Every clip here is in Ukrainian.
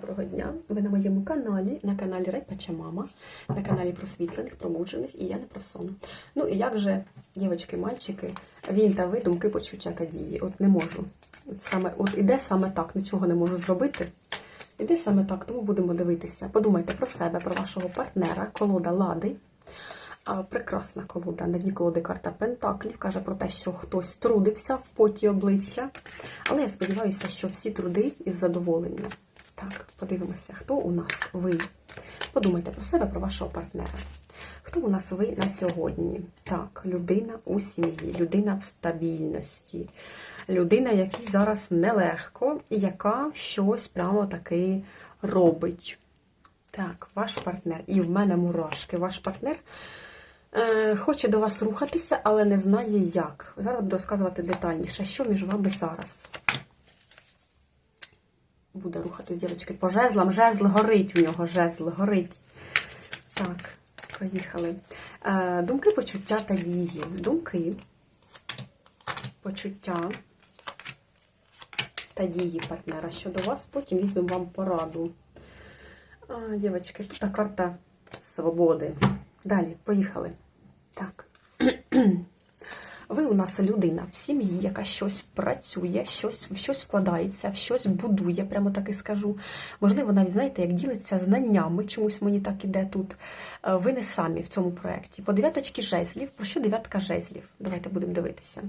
Доброго дня! Ви на моєму каналі, на каналі Райпача Мама, на каналі просвітлених, промуджених і я не про сон. Ну і як же, дівчатки, мальчики, він та ви, думки, почуття та дії. От не можу. От саме, от іде саме так, нічого не можу зробити. Іде саме так, тому будемо дивитися. Подумайте про себе, про вашого партнера, колода лади. А, прекрасна колода. На дні колоди карта Пентаклів каже про те, що хтось трудиться в поті обличчя. Але я сподіваюся, що всі труди із задоволенням. Так, подивимося, хто у нас ви. Подумайте про себе, про вашого партнера. Хто у нас ви на сьогодні? Так, людина у сім'ї, людина в стабільності, людина, якій зараз нелегко, і яка щось прямо таки робить. Так, ваш партнер. І в мене мурашки. Ваш партнер е, хоче до вас рухатися, але не знає як. Зараз буду розказувати детальніше, що між вами зараз. Буде рухатись, дівчатки, по жезлам. Жезл горить у нього, жезл горить. Так, поїхали. Е, думки, почуття та дії. Думки, почуття та дії партнера щодо вас. Потім візьмемо вам пораду. А, дівчатки, тут карта свободи. Далі, поїхали. Так. Ви у нас людина в сім'ї, яка щось працює, щось, в щось вкладається, щось будує, прямо так і скажу. Можливо, навіть знаєте, як ділиться знаннями, чомусь мені так іде тут. Е, Ви не самі в цьому проєкті. По дев'яточки жезлів. Про що дев'ятка жезлів? Давайте будемо дивитися.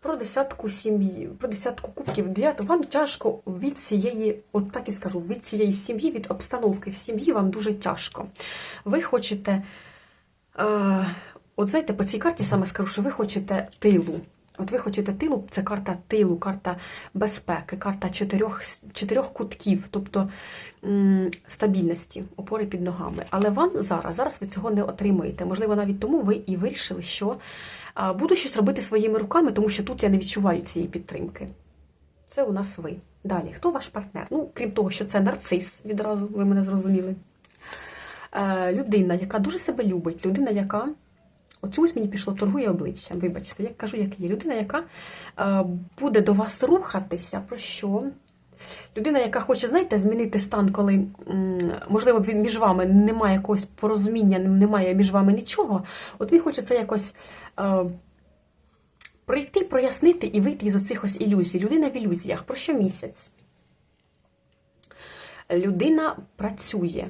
Про десятку сім'ї, про десятку кубків. Дев'яту вам тяжко від цієї, от так і скажу, від цієї сім'ї, від обстановки в сім'ї вам дуже тяжко. Ви хочете. Е, От знаєте, по цій карті саме скажу, що ви хочете тилу. От ви хочете тилу, це карта тилу, карта безпеки, карта чотирьох, чотирьох кутків, тобто стабільності, опори під ногами. Але вам зараз, зараз ви цього не отримаєте. Можливо, навіть тому ви і вирішили, що буду щось робити своїми руками, тому що тут я не відчуваю цієї підтримки. Це у нас ви. Далі, хто ваш партнер? Ну, крім того, що це нарцис, відразу ви мене зрозуміли. Е, людина, яка дуже себе любить, людина, яка. От чомусь мені пішло торгує обличчям, вибачте, я кажу, як є. Людина, яка е, буде до вас рухатися, про що? Людина, яка хоче, знаєте, змінити стан, коли, можливо, між вами немає якогось порозуміння, немає між вами нічого. От він хоче це якось е, прийти, прояснити і вийти із оцих ось ілюзій. Людина в ілюзіях. Про що місяць? Людина працює.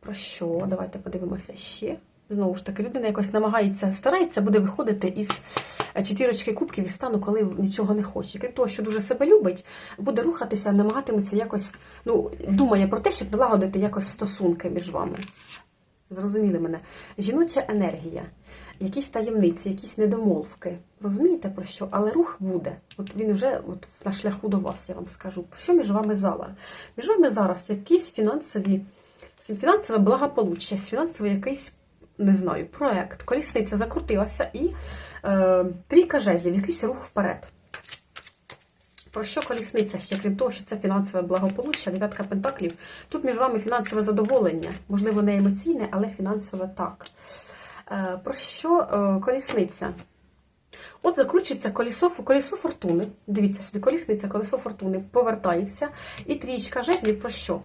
Про що? Давайте подивимося ще. Знову ж таки, людина якось намагається, старається, буде виходити із четвірочки кубків із стану, коли нічого не хоче. Крім того, що дуже себе любить, буде рухатися, намагатиметься якось, ну, думає про те, щоб налагодити якось стосунки між вами. Зрозуміли мене? Жіноча енергія, якісь таємниці, якісь недомовки. Розумієте про що? Але рух буде. От він вже от на шляху до вас, я вам скажу. Що між вами зараз? Між вами зараз якісь фінансові, фінансове благополуччя, фінансовий якийсь не знаю, проект, колісниця закрутилася і е, трійка жезлів, якийсь рух вперед. Про що колісниця ще, крім того, що це фінансове благополуччя, дев'ятка пентаклів. Тут між вами фінансове задоволення, можливо, не емоційне, але фінансове так. Е, про що е, колісниця? От закручується колесо, колесо фортуни. Дивіться сюди, колісниця, колесо фортуни повертається. І трічка жезлів про що?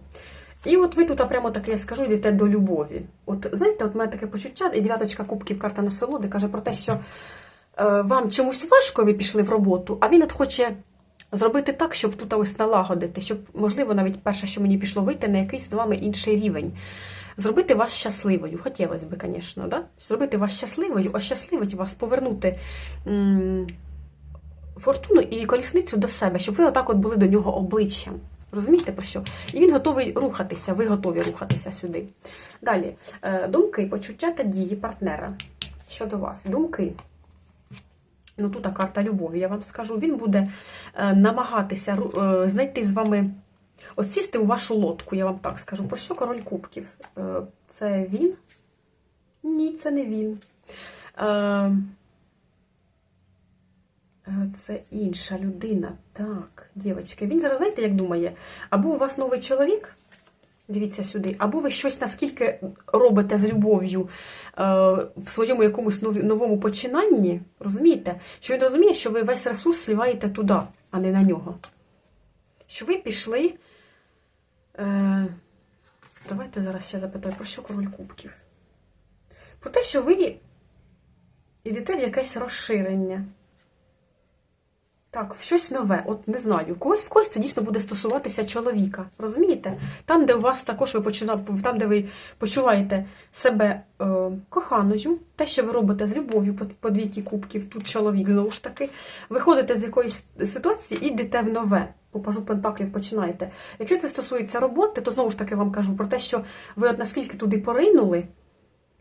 І от ви тут прямо таке, я скажу, йдете до любові. От знаєте, от в мене таке почуття, і дев'яточка кубків, карта насолоди, каже про те, що е, вам чомусь важко, ви пішли в роботу, а він от хоче зробити так, щоб тут ось налагодити, щоб, можливо, навіть перше, що мені пішло, вийти на якийсь з вами інший рівень. Зробити вас щасливою. Хотілося б, звісно, да? зробити вас щасливою, ощасливить вас, повернути м- фортуну і колісницю до себе, щоб ви отак от були до нього обличчям. Розумієте про що? І він готовий рухатися, ви готові рухатися сюди. Далі, е, думки, почуття та дії партнера щодо вас. Думки. Ну, тут карта любові, я вам скажу. Він буде е, намагатися е, знайти з вами, ось сісти у вашу лодку, я вам так скажу. Про що король кубків? Це він? Ні, це не він. Е, це інша людина. Так, дівчатки. Він зараз, знаєте, як думає? Або у вас новий чоловік, дивіться сюди, або ви щось наскільки робите з любов'ю е, в своєму якомусь новому починанні, розумієте? Що він розуміє, що ви весь ресурс сливаєте туди, а не на нього. Що ви пішли Е, давайте зараз ще запитаю, про що король кубків? Про те, що ви йдете в якесь розширення. Так, щось нове, от не знаю. Когось в когось це дійсно буде стосуватися чоловіка. Розумієте? Там, де у вас також ви почина... там, де ви почуваєте себе е, коханою, те, що ви робите з любов'ю по, двійки кубків, тут чоловік знову ж таки, виходите з якоїсь ситуації і йдете в нове. По пажу пентаклів починаєте. Якщо це стосується роботи, то знову ж таки вам кажу про те, що ви от наскільки туди поринули.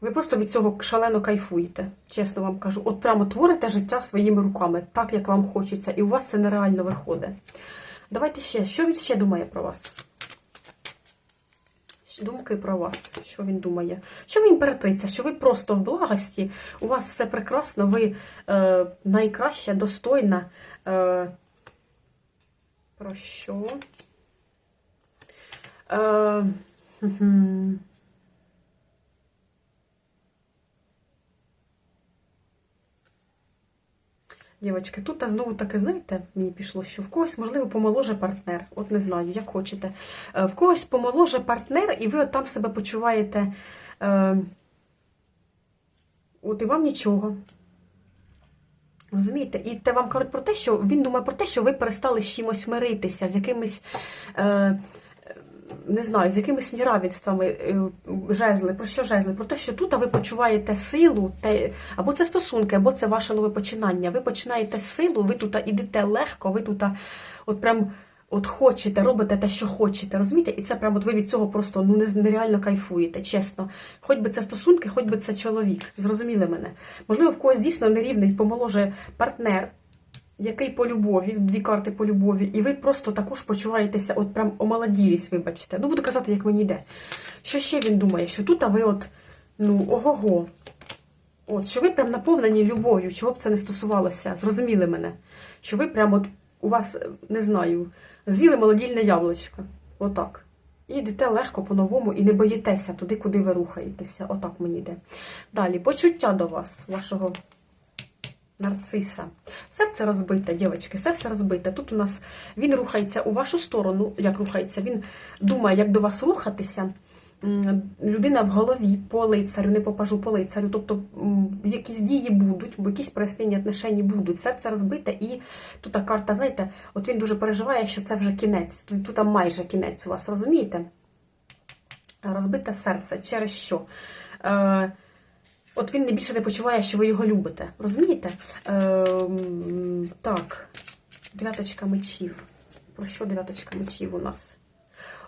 Ви просто від цього шалено кайфуєте, чесно вам кажу. От прямо творите життя своїми руками, так як вам хочеться, і у вас це нереально виходить. Давайте ще, що він ще думає про вас? Думки про вас, що він думає? Що ви імператриця, що ви просто в благості, у вас все прекрасно, ви е, найкраща, достойна. Е, про що? Е, Дівочки, тут знову таки, знаєте, мені пішло, що в когось, можливо, помоложе партнер. От не знаю, як хочете. Е, В когось помоложе партнер, і ви от там себе почуваєте. Е, От і вам нічого. Розумієте? І те вам кажуть про те, що він думає про те, що ви перестали з чимось миритися, з якимись. Е, не знаю, з якимись неравенствами е, жезли, про що жезли? Про те, що тут ви почуваєте силу, те, або це стосунки, або це ваше нове починання. Ви починаєте силу, ви тут ідете легко, ви тут от прям от хочете, робите те, що хочете, розумієте? І це прямо от ви від цього просто ну, нереально кайфуєте, чесно. Хоч би це стосунки, хоч би це чоловік. Зрозуміли мене. Можливо, в когось дійсно нерівний помоложе партнер який по любові, дві карти по любові, і ви просто також почуваєтеся, от прям омолоділість, вибачте. Ну, буду казати, як мені йде. Що ще він думає? Що тут а ви от, ну, ого-го. От, що ви прям наповнені любов'ю, чого б це не стосувалося, зрозуміли мене. Що ви прям от у вас, не знаю, з'їли молодільне яблучко. Отак. І йдете легко по-новому і не боїтеся туди, куди ви рухаєтеся. Отак мені йде. Далі, почуття до вас, вашого нарциса. Серце розбите, дівчатки, серце розбите. Тут у нас він рухається у вашу сторону, як рухається, він думає, як до вас рухатися. Людина в голові по лицарю, не попажу по лицарю, тобто якісь дії будуть, бо якісь прояснення отношені будуть. Серце розбите, і тут карта, знаєте, от він дуже переживає, що це вже кінець. Тут майже кінець у вас, розумієте? Розбите серце. Через що? Е, От він не більше не почуває, що ви його любите. Розумієте? Е, Так, дев'яточка мечів. Про що дев'яточка мечів у нас?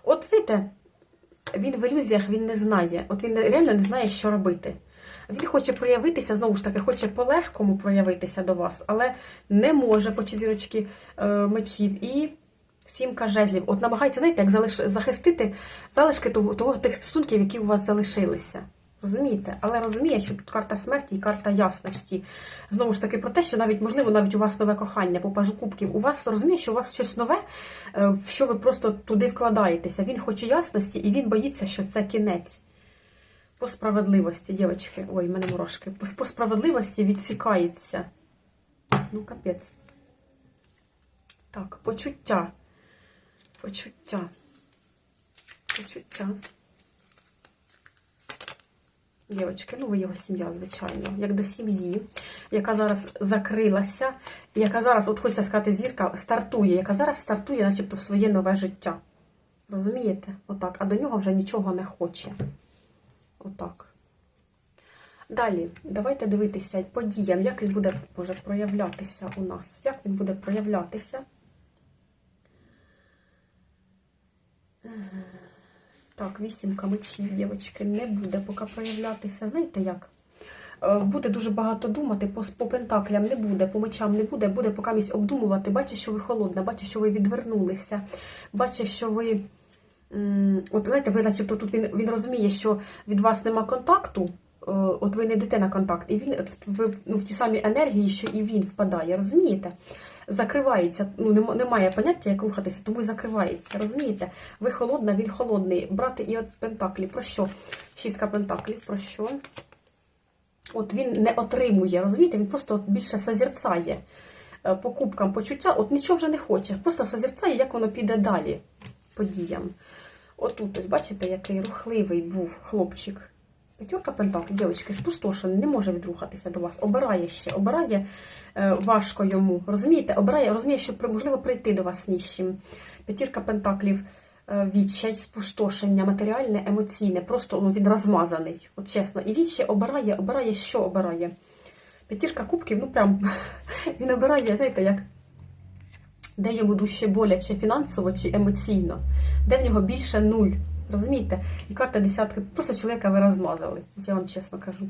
От знаєте, він в ілюзіях він не знає. От він реально не знає, що робити. Він хоче проявитися, знову ж таки, хоче по-легкому проявитися до вас, але не може по четвірочки е, мечів. І сімка жезлів. От намагається, знаєте, як залиш... захистити залишки того, того тих стосунків, які у вас залишилися. Розумієте? Але розуміє, що тут карта смерті і карта ясності. Знову ж таки, про те, що навіть, можливо, навіть у вас нове кохання по пажу кубків. У вас розуміє, що у вас щось нове, е, в що ви просто туди вкладаєтеся. Він хоче ясності, і він боїться, що це кінець. По справедливості, дівчатки, ой, в мене мурашки. По справедливості відсікається. Ну, капець. Так, почуття. Почуття. Почуття. Дівчатки, ну ви його сім'я, звичайно, як до сім'ї, яка зараз закрилася, яка зараз, от хочеться сказати, зірка стартує, яка зараз стартує, начебто, в своє нове життя. Розумієте? Отак. А до нього вже нічого не хоче. Отак. Далі, давайте дивитися подіям, як він буде може, проявлятися у нас. Як він буде проявлятися? Так, вісімка мечів, дівчатки, не буде поки проявлятися. Знаєте як? Е, буде дуже багато думати, по, по пентаклям не буде, по мечам не буде, буде поки місць обдумувати. Бачить, що ви холодна, бачить, що ви відвернулися, бачить, що ви. От знаєте, ви начебто тут він він розуміє, що від вас нема контакту, е, от ви не йдете на контакт, і він ви, ну, в ті самі енергії, що і він впадає, розумієте? Закривається, ну немає поняття, як рухатися, тому і закривається. Розумієте? Ви холодна, він холодний. Брати і от пентаклі. Про що? Шістка пентаклів, про що? От він не отримує, розумієте? Він просто більше созерцає е, покупкам почуття, от нічого вже не хоче. Просто созерцає, як воно піде далі подіям. Отут, ось бачите, який рухливий був хлопчик. П'ятерка пентаклів, дівчатки, спустошений, не може відрухатися до вас. Обирає ще, обирає е, важко йому. Розумієте? Обирає, розуміє, що можливо прийти до вас ні. П'ятірка пентаклів, е, відчай, спустошення, матеріальне, емоційне. Просто ну, він розмазаний, от чесно. І він ще обирає, обирає, що обирає. П'ятірка кубків, ну прям він обирає, знаєте, як де йому дужче боляче фінансово чи емоційно, де в нього більше нуль. Розумієте? І карта десятки. Просто чоловіка ви розмазали. Я вам чесно кажу.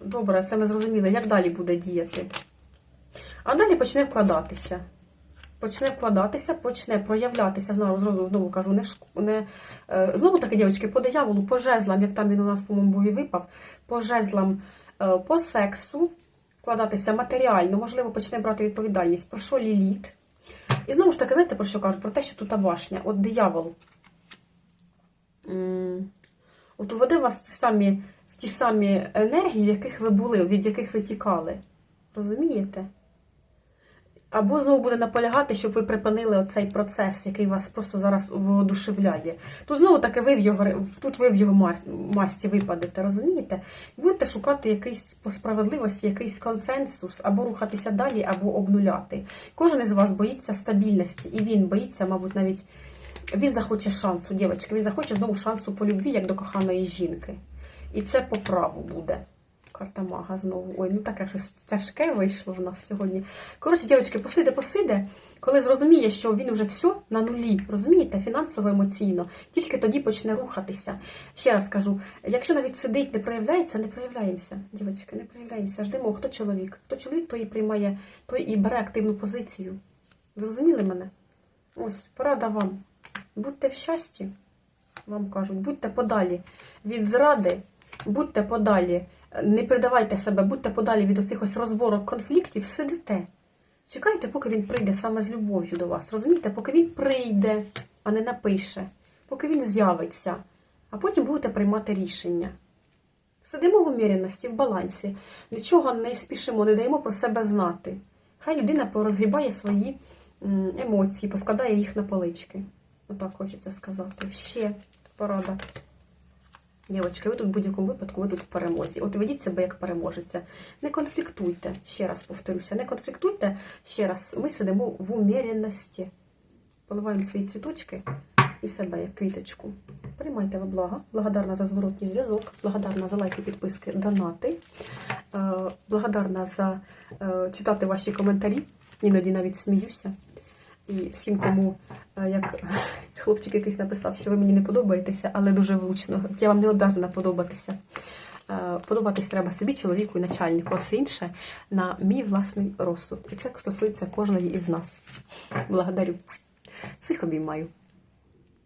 Добре, це ми зрозуміли. Як далі буде діяти? А далі почне вкладатися. Почне вкладатися, почне проявлятися, знову, знову, знову кажу, не, шк... не е, знову таки, дівчатки, по дияволу, по жезлам, як там він у нас, по-моєму, був і випав, по жезлам, е, по сексу, вкладатися матеріально, можливо, почне брати відповідальність. Про що ліліт? І знову ж таки, знаєте, про що кажуть? Про те, що тут башня. От диявол. От уведе вас в ті самі, в ті самі енергії, в яких ви були, від яких ви тікали. Розумієте? Або знову буде наполягати, щоб ви припинили оцей процес, який вас просто зараз воодушевляє. Тут знову таки ви в його, тут ви в його масті випадете, розумієте? Будете шукати якийсь по справедливості, якийсь консенсус, або рухатися далі, або обнуляти. Кожен із вас боїться стабільності, і він боїться, мабуть, навіть він захоче шансу, дівчатки, він захоче знову шансу по любві, як до коханої жінки. І це по праву буде. Карта знову. Ой, ну таке щось тяжке вийшло в нас сьогодні. Коротше, дівчатки, посиде, посиде, коли зрозуміє, що він вже все на нулі, розумієте, фінансово, емоційно, тільки тоді почне рухатися. Ще раз кажу, якщо навіть сидить, не проявляється, не проявляємося, дівчатки, не проявляємося. Ждемо, хто чоловік. Хто чоловік, той і приймає, той і бере активну позицію. Зрозуміли мене? Ось, порада вам. Будьте в щасті, вам кажуть, будьте подалі від зради, будьте подалі, не придавайте себе, будьте подалі від оцих ось розборок конфліктів, сидите. Чекайте, поки він прийде саме з любов'ю до вас. Розумієте, поки він прийде, а не напише, поки він з'явиться, а потім будете приймати рішення. Сидимо в уміряності, в балансі, нічого не спішимо, не даємо про себе знати. Хай людина порозгрібає свої емоції, поскладає їх на полички. Отак хочеться сказати. Ще порада. Дівчатки, ви тут в будь-якому випадку, ви тут в перемозі. От ведіть себе як переможеця. Не конфліктуйте, ще раз повторюся, не конфліктуйте, ще раз. Ми сидимо в уміряності. Поливаємо свої цвіточки і себе як квіточку. Приймайте ви блага. Благодарна за зворотній зв'язок, благодарна за лайки, підписки, донати. Е, Благодарна за е, читати ваші коментарі. Іноді навіть сміюся. І всім, кому, е, як хлопчик якийсь написав, що ви мені не подобаєтеся, але дуже влучно. Я вам не обязана подобатися. Е, Подобатись треба собі, чоловіку і начальнику, а все інше на мій власний розсуд. І це стосується кожної із нас. Благодарю. Всіх обіймаю.